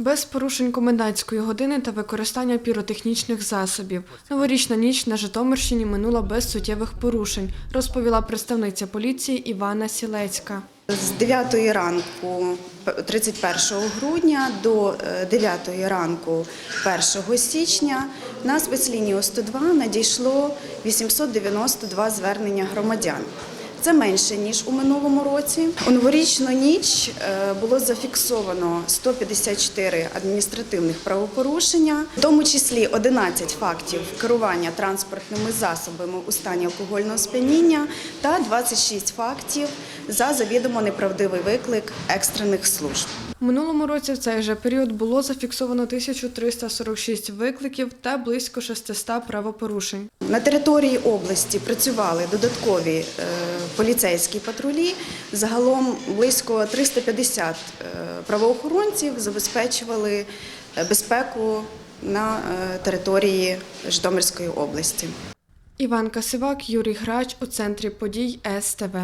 Без порушень комендантської години та використання піротехнічних засобів. Новорічна ніч на Житомирщині минула без суттєвих порушень, розповіла представниця поліції Івана Сілецька. З 9 ранку 31 грудня до е, 9 ранку 1 січня на спецлінію 102 надійшло 892 звернення громадян. Це менше ніж у минулому році. У новорічну ніч е, було зафіксовано 154 адміністративних правопорушення, в тому числі 11 фактів керування транспортними засобами у стані алкогольного сп'яніння та 26 фактів за завідомо неправдивий виклик екстрених служб. У минулому році в цей же період було зафіксовано 1346 викликів та близько 600 правопорушень. На території області працювали додаткові е, поліцейські патрулі. Загалом близько 350 е, правоохоронців забезпечували е, безпеку на е, території Житомирської області. Іван Касивак, Юрій Грач у центрі подій СТВ.